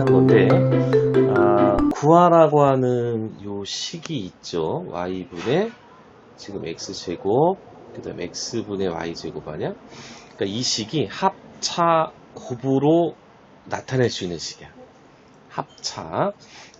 비슷한 건데 아, 구하라고 하는 요 식이 있죠. y분의 지금 x제곱 그 다음 x분의 y제곱 아니야? 그러니까 이 식이 합차 곱으로 나타낼 수 있는 식이야. 합차.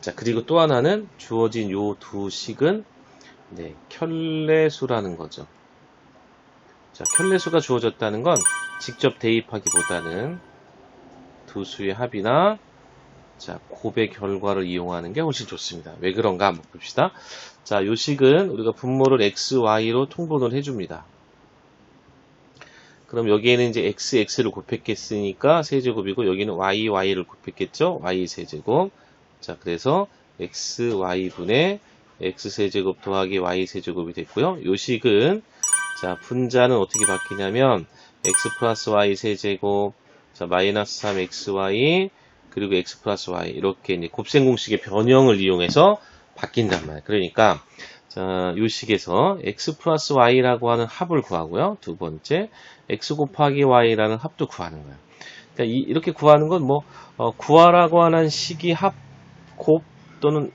자, 그리고 또 하나는 주어진 요 두 식은 네, 켤레수라는 거죠. 자, 켤레수가 주어졌다는 건 직접 대입하기보다는 두 수의 합이나 자, 곱의 결과를 이용하는 게 훨씬 좋습니다. 왜 그런가 한번 봅시다. 자, 요 식은 우리가 분모를 x, y로 통분을 해줍니다. 그럼 여기에는 이제 x, x를 곱했겠으니까 세제곱이고 여기는 y, y를 곱했겠죠? y 세제곱. 자, 그래서 x, y분의 x 세제곱 더하기 y 세제곱이 됐고요. 요 식은 자, 분자는 어떻게 바뀌냐면 x 플러스 y 세제곱 자, 마이너스 3xy 그리고 x 플러스 y 이렇게 이제 곱셈 공식의 변형을 이용해서 바뀐단 말이에요. 그러니까 자, 요 식에서 x 플러스 y라고 하는 합을 구하고요. 두 번째 x 곱하기 y라는 합도 구하는 거예요. 그러니까 이, 렇게 구하는 건뭐 구하라고 하는 식이 합, 곱 또는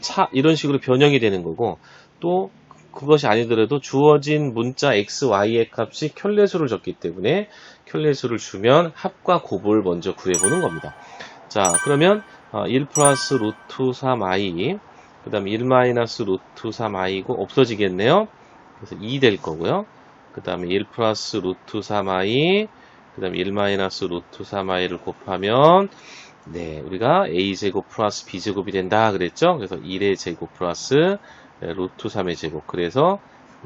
차 이런 식으로 변형이 되는 거고 또 그것이 아니더라도 주어진 문자 x, y의 값이 켤레수를 줬기 때문에 켤레수를 주면 합과 곱을 먼저 구해보는 겁니다. 자, 그러면 1 플러스 루트 3i 그 다음 1 마이너스 루트 3i고 없어지겠네요. 그래서 2 될 거고요. 그 다음에 1 플러스 루트 3i 그 다음에 1 마이너스 루트 3i를 곱하면 네, 우리가 a제곱 플러스 b제곱이 된다 그랬죠? 그래서 1의 제곱 플러스 네, 루트 3의 제곱. 그래서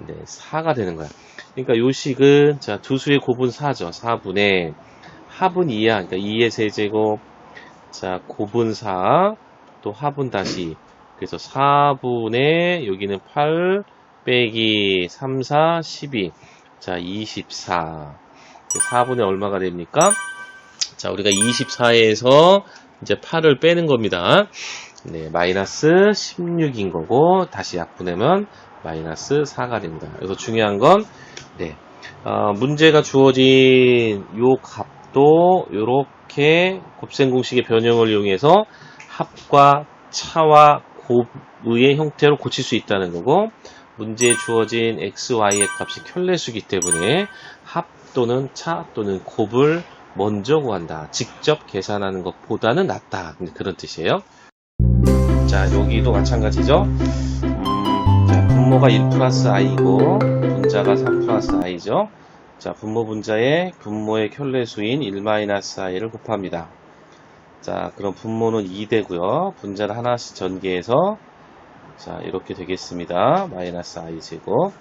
네, 4가 되는 거야. 그러니까 요 식은 자, 두 수의 곱은 4죠. 4분의 합은 2야. 그러니까 2의 세제곱. 자, 곱은 4. 또 합은 다시. 그래서 4분의 여기는 8 빼기 3, 4, 12. 자, 24. 4분의 얼마가 됩니까? 자, 우리가 24에서 이제 8을 빼는 겁니다. 네, 마이너스 16인 거고, 다시 약분하면 마이너스 4가 됩니다. 그래서 중요한 건, 네, 어, 문제가 주어진 요 값도 요렇게 곱셈 공식의 변형을 이용해서 합과 차와 곱의 형태로 고칠 수 있다는 거고, 문제에 주어진 x, y의 값이 켤레수기 때문에 합 또는 차 또는 곱을 먼저 구한다. 직접 계산하는 것보다는 낫다. 그런 뜻이에요. 자, 여기도 마찬가지죠. 음, 자, 분모가 1 플러스 i고 분자가 3 플러스 i죠. 자, 분모 분자에 분모의 켤레수인 1 마이너스 i를 곱합니다. 자, 그럼 분모는 2 되고요. 분자를 하나씩 전개해서 자, 이렇게 되겠습니다. 마이너스 i 제곱.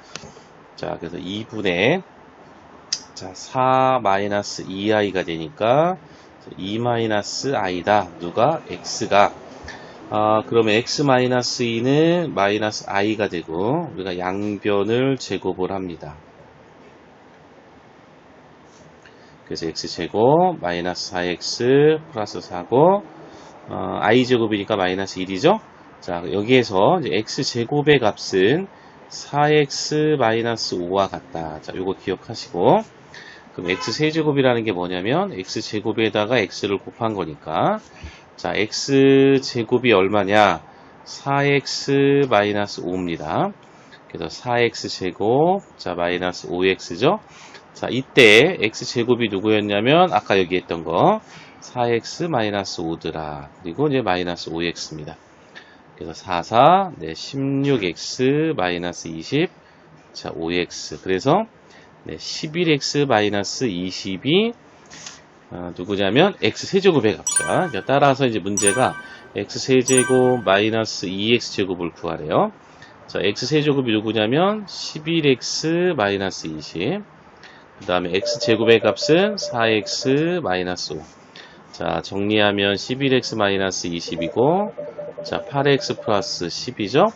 자, 그래서 2분의 자, 4 마이너스 2i가 되니까 2 마이너스 i다. 누가? x가. 아, 그러면 x 마이너스 2는 마이너스 i가 되고 우리가 양변을 제곱을 합니다. 그래서 x제곱 마이너스 4x 플러스 4고 어, i제곱이니까 마이너스 1이죠. 자 여기에서 x제곱의 값은 4x 마이너스 5와 같다. 자 요거 기억하시고 그럼 x세제곱이라는 게 뭐냐면 x제곱에다가 x를 곱한 거니까 자 x제곱이 얼마냐 4x 마이너스 5입니다. 그래서 4x제곱 자 마이너스 5x죠. 자, 이때 x제곱이 누구였냐면 아까 여기 했던 거 4x 마이너스 5더라. 그리고 이제 마이너스 5x입니다. 그래서 4, 4, 네, 16x 마이너스 20, 자, 5x. 그래서 네, 11x 마이너스 20이 어, 누구냐면 x 세제곱의 값이야. 그러니까 따라서 이제 문제가 x 세제곱 마이너스 2x 제곱을 구하래요. 자, x 세제곱이 누구냐면 11x 마이너스 20. 그 다음에 x제곱의 값은 4x 마이너스 5. 자, 정리하면 11x 마이너스 20이고, 자, 8x 플러스 10이죠?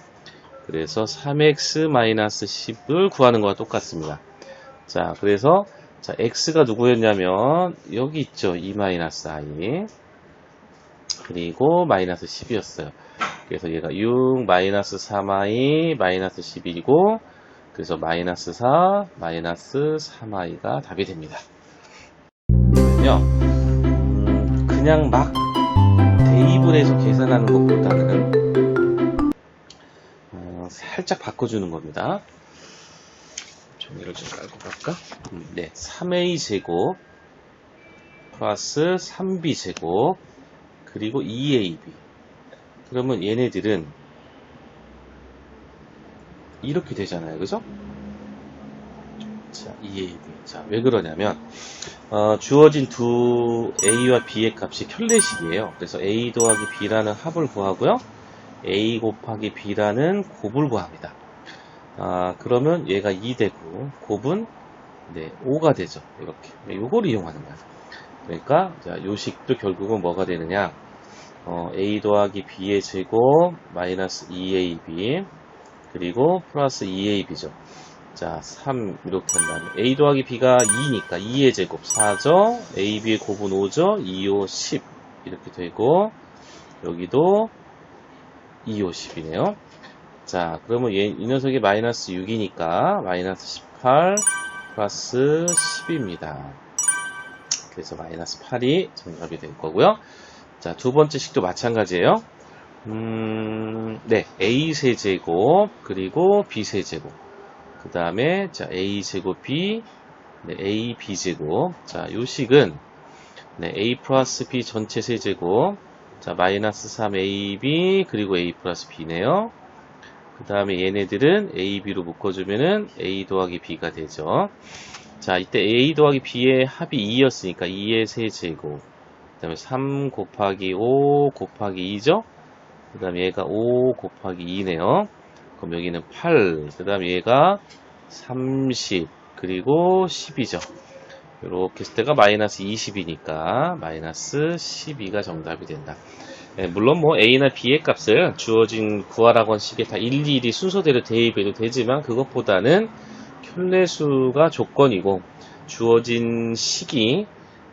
그래서 3x 마이너스 10을 구하는 거와 똑같습니다. 자, 그래서, 자, x가 누구였냐면, 여기 있죠. 2 마이너스 i. 그리고 마이너스 10이었어요. 그래서 얘가 6 마이너스 3i 마이너스 11이고, 그래서 마이너스 4, 마이너스 3i가 답이 됩니다. 그러면요, 음, 그냥 막 대입을 해서 계산하는 것보다는 어, 살짝 바꿔주는 겁니다. 종이를 좀 깔고 갈까? 음, 네, 3a 제곱 플러스 3b 제곱 그리고 2ab 그러면 얘네들은 이렇게 되잖아요. 그죠? 자, 2ab. 자, 왜 그러냐면, 어, 주어진 두 a와 b의 값이 켤레식이에요. 그래서 a 더하기 b라는 합을 구하고요. a 곱하기 b라는 곱을 구합니다. 아, 그러면 얘가 2 되고, 곱은 네, 5가 되죠. 이렇게. 요걸 이용하는 거예요. 그러니까, 자, 요 식도 결국은 뭐가 되느냐. 어, a 더하기 b의 제곱, 마이너스 2ab, 그리고 플러스 2ab죠. 자, 3 이렇게 한 다음에 a 더하기 b가 2니까 2의 제곱 4죠. ab의 곱은 5죠. 2, 5, 10 이렇게 되고 여기도 2, 5, 10이네요. 자, 그러면 얘, 이 녀석이 마이너스 6이니까 마이너스 18 플러스 10입니다. 그래서 마이너스 8이 정답이 될 거고요. 자, 두 번째 식도 마찬가지예요. 음, 네, a 세제곱 그리고 b 세제곱. 그 다음에 자 a 제곱 b 네, a b 제곱. 자 요 식은 네, a 플러스 b 전체 세제곱. 자 마이너스 3 a b 그리고 a 플러스 b네요. 그 다음에 얘네들은 a b로 묶어주면은 a 더하기 b가 되죠. 자 이때 a 더하기 b의 합이 2였으니까 2의 세제곱. 그 다음에 3 곱하기 5 곱하기 2죠 그 다음에 얘가 5 곱하기 2네요. 그럼 여기는 8. 그 다음에 얘가 30. 그리고 10이죠. 이렇게 했을 때가 마이너스 20이니까 마이너스 12가 정답이 된다. 네, 물론 뭐 A나 B의 값을 주어진 구하라고 식에 다 일일이 순서대로 대입해도 되지만 그것보다는 켤레수가 조건이고 주어진 식이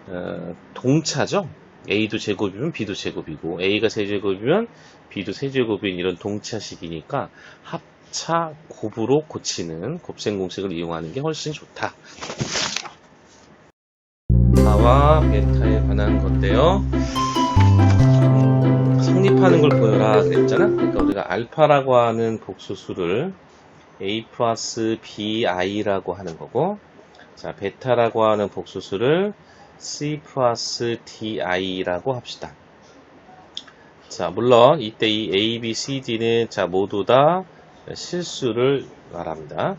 어, 동차죠. A도 제곱이면 B도 제곱이고 A가 세제곱이면 B도 세제곱인 이런 동차식이니까 합차 곱으로 고치는 곱셈 공식을 이용하는 게 훨씬 좋다. 바와 베타에 관한 건데요. 음, 성립하는 걸 보여라 그랬잖아. 그러니까 우리가 알파라고 하는 복수수를 A 플러스 BI라고 하는 거고 자 베타라고 하는 복수수를 C 플러스 DI라고 합시다. 자, 물론 이때 이 A, B, C, D는 자 모두 다 실수를 말합니다.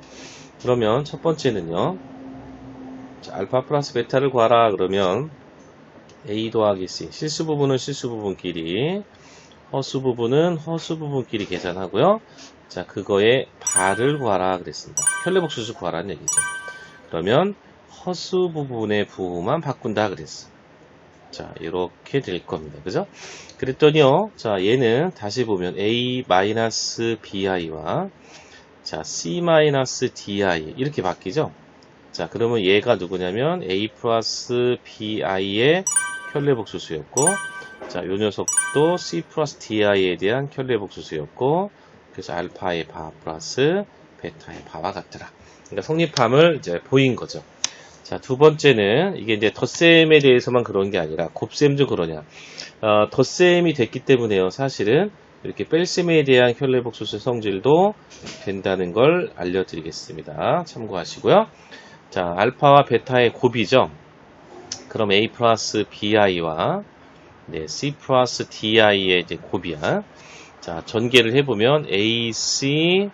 그러면 첫 번째는요. 자, 알파 플러스 베타를 구하라 그러면 A 더하기 C 실수 부분은 실수 부분끼리 허수 부분은 허수 부분끼리 계산하고요. 자, 그거의 발을 구하라 그랬습니다. 켤레복수수 구하라는 얘기죠. 그러면 허수 부분의 부호만 바꾼다 그랬어. 자, 이렇게 될 겁니다. 그죠? 그랬더니요. 자, 얘는 다시 보면 a-bi와 자, c-di 이렇게 바뀌죠? 자, 그러면 얘가 누구냐면 a 플러스 bi의 켤레복수수였고 자, 요 녀석도 c 플러스 di에 대한 켤레복수수였고 그래서 알파의 바 플러스 베타의 바와 같더라. 그러니까 성립함을 이제 보인 거죠. 자, 두 번째는 이게 이제 덧셈에 대해서만 그런 게 아니라 곱셈도 그러냐. 어, 덧셈이 됐기 때문에요. 사실은 이렇게 뺄셈에 대한 켤레복수수 성질도 된다는 걸 알려드리겠습니다. 참고하시고요. 자, 알파와 베타의 곱이죠. 그럼 A 플러스 BI와 네, C 플러스 DI의 이제 곱이야. 자, 전개를 해보면 AC,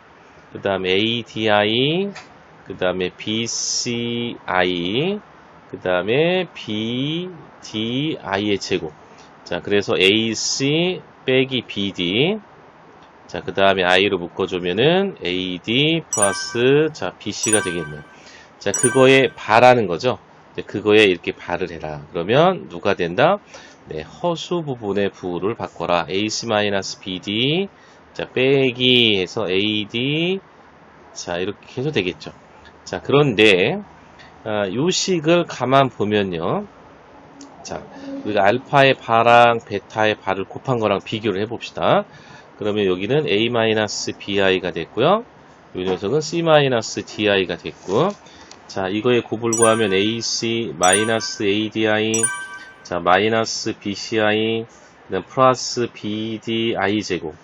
그 다음에 ADI, 그 다음에 BCI, 그 다음에 BDI의 제곱. 자, 그래서 AC 빼기 BD. 자, 그 다음에 I로 묶어주면은 AD 플러스, 자, BC가 되겠네요. 자, 그거에 발하는 거죠. 그거에 이렇게 발을 해라. 그러면 누가 된다? 네, 허수 부분의 부를 바꿔라. AC-BD. 자, 빼기 해서 AD. 자, 이렇게 해서 되겠죠. 자, 그런데, 아, 요 식을 가만 보면요. 자, 우리가 알파의 바랑 베타의 바를 곱한 거랑 비교를 해봅시다. 그러면 여기는 a-bi가 됐고요. 이 녀석은 c-di가 됐고, 자, 이거의 곱을 구하면 ac-adi, 자, 마이너스 bci, 플러스 BD I 제곱.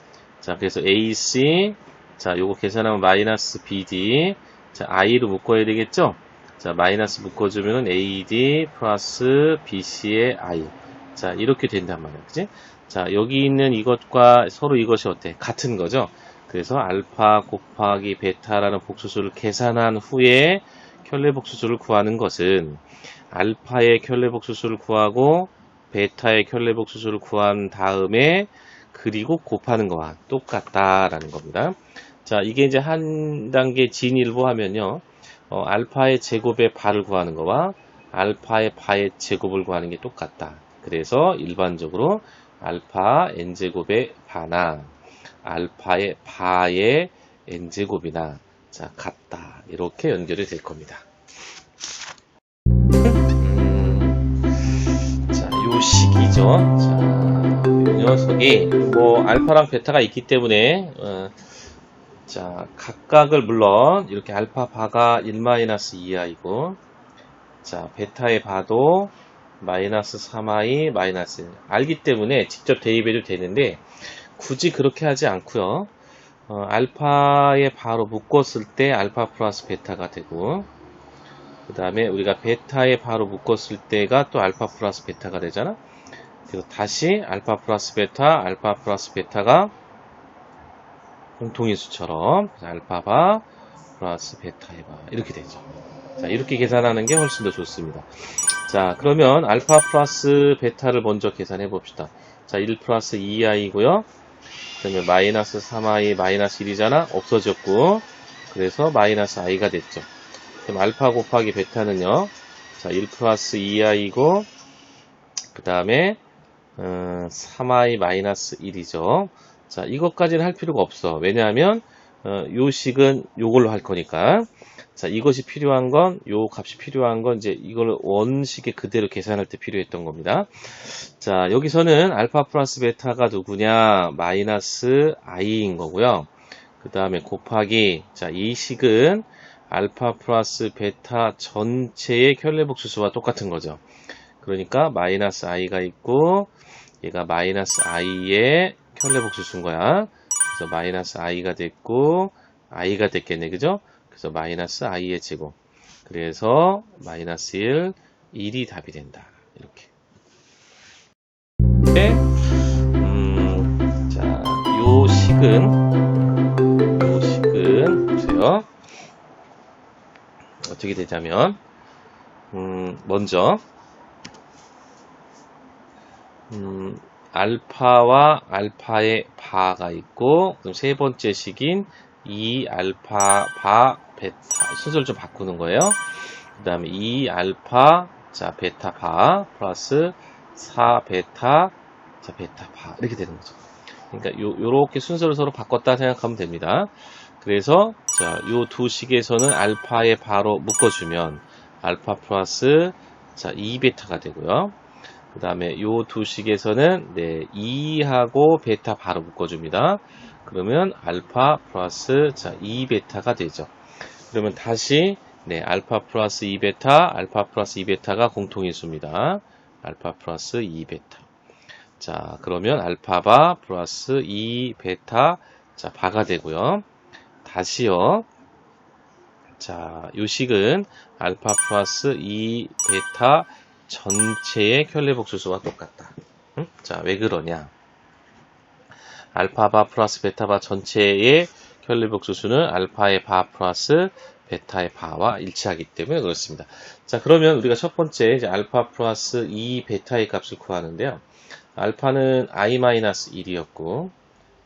자, 그래서 AC 자, 요거 계산하면 마이너스 BD 자, I로 묶어야 되겠죠? 자, 마이너스 묶어주면은 AD 플러스 BC의 I. 자, 이렇게 된단 말이야. 그지? 자, 여기 있는 이것과 서로 이것이 어때? 같은 거죠? 그래서 알파 곱하기 베타라는 복수수를 계산한 후에 켤레 복수수를 구하는 것은 알파의 켤레 복수수를 구하고 베타의 켤레 복수수를 구한 다음에 그리고 곱하는 거와 똑같다라는 겁니다. 자, 이게 이제 한 단계 진일보 하면요. 어, 알파의 제곱의 바를 구하는 거와 알파의 바의 제곱을 구하는 게 똑같다. 그래서 일반적으로 알파 n제곱의 바나 알파의 바의 n제곱이나 자 같다. 이렇게 연결이 될 겁니다. 음, 자, 요 식이죠. 자, 이 녀석이 뭐 알파랑 베타가 있기 때문에 어, 자, 각각을 물론 이렇게 알파 바가 1-2i이고 자, 베타의 바도 마이너스 3i 마이너스 1. 알기 때문에 직접 대입해도 되는데 굳이 그렇게 하지 않고요. 어, 알파에 바로 묶었을 때 알파 플러스 베타가 되고 그 다음에 우리가 베타에 바로 묶었을 때가 또 알파 플러스 베타가 되잖아. 그래서 다시 알파 플러스 베타, 알파 플러스 베타가 공통인수처럼 알파바 플러스 베타바 이렇게 되죠. 자 이렇게 계산하는 게 훨씬 더 좋습니다. 자 그러면 알파 플러스 베타를 먼저 계산해 봅시다. 자1 플러스 2i고요. 그러면 마이너스 3i 마이너스 1이잖아 없어졌고 그래서 마이너스 i가 됐죠. 그럼 알파 곱하기 베타는요. 자1 플러스 2i고 그 다음에 어, 3i 마이너스 1이죠. 자, 이것까지는 할 필요가 없어. 왜냐하면 어, 요 식은 요걸로 할 거니까. 자, 이것이 필요한 건, 요 값이 필요한 건 이제 이걸 원식에 그대로 계산할 때 필요했던 겁니다. 자, 여기서는 알파 플러스 베타가 누구냐? 마이너스 i인 거고요. 그 다음에 곱하기, 자, 이 식은 알파 플러스 베타 전체의 켤레복수수와 똑같은 거죠. 그러니까 마이너스 i가 있고, 얘가 마이너스 i의 켤레 복수수인 거야. 그래서 마이너스 i가 됐고 i가 됐겠네. 그죠? 그래서 마이너스 i의 제곱. 그래서 마이너스 1, 1이 답이 된다. 이렇게. 네. 음, 자, 요 식은 요 식은 보세요. 어떻게 되냐면 음, 먼저 음, 알파와 알파의 바가 있고 그럼 세 번째 식인 2 알파 바 베타 순서를 좀 바꾸는 거예요. 그 다음에 2 알파 자 베타 바 플러스 4 베타 자 베타 바 이렇게 되는 거죠. 그러니까 요, 요렇게 순서를 서로 바꿨다 생각하면 됩니다. 그래서 자, 요 두 식에서는 알파의 바로 묶어주면 알파 플러스 자, 2베타가 되고요. 그 다음에 요 두 식에서는 네, 2하고 베타 바로 묶어줍니다. 그러면 알파 플러스 자, 2베타가 되죠. 그러면 다시 네, 알파 플러스 2베타, 알파 플러스 2베타가 공통인수입니다. 알파 플러스 2베타. 자, 그러면 알파바 플러스 2베타 자, 바가 되고요. 다시요. 자, 요 식은 알파 플러스 2베타 전체의 켤레복수수와 똑같다. 응? 자, 왜 그러냐? 알파바 플러스 베타바 전체의 켤레복수수는 알파의 바 플러스 베타의 바와 일치하기 때문에 그렇습니다. 자, 그러면 우리가 첫 번째 이제 알파 플러스 2 베타의 값을 구하는데요. 알파는 i-1이었고,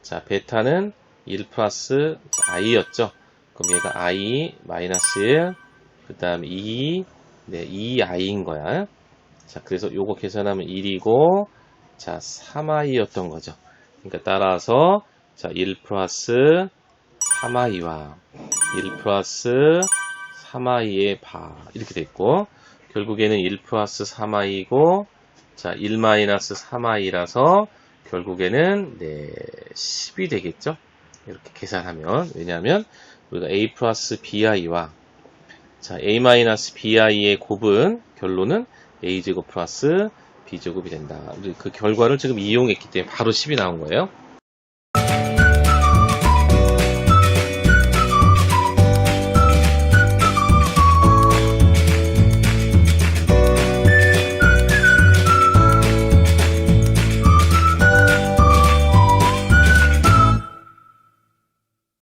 자, 베타는 1 플러스 i였죠. 그럼 얘가 i 마이너스 1, 그 다음 2, 네, 2i인 거야. 자, 그래서 요거 계산하면 1이고, 자, 3i였던 거죠. 그러니까 따라서, 자, 1 플러스 3i와 1 플러스 3i의 바, 이렇게 됐고, 결국에는 1 플러스 3i고, 자, 1 마이너스 3i라서, 결국에는, 네, 10이 되겠죠? 이렇게 계산하면. 왜냐하면, 우리가 a 플러스 bi와, 자, a 마이너스 bi의 곱은, 결론은 a제곱 플러스 b제곱이 된다. 그 결과를 지금 이용했기 때문에 바로 10이 나온 거예요.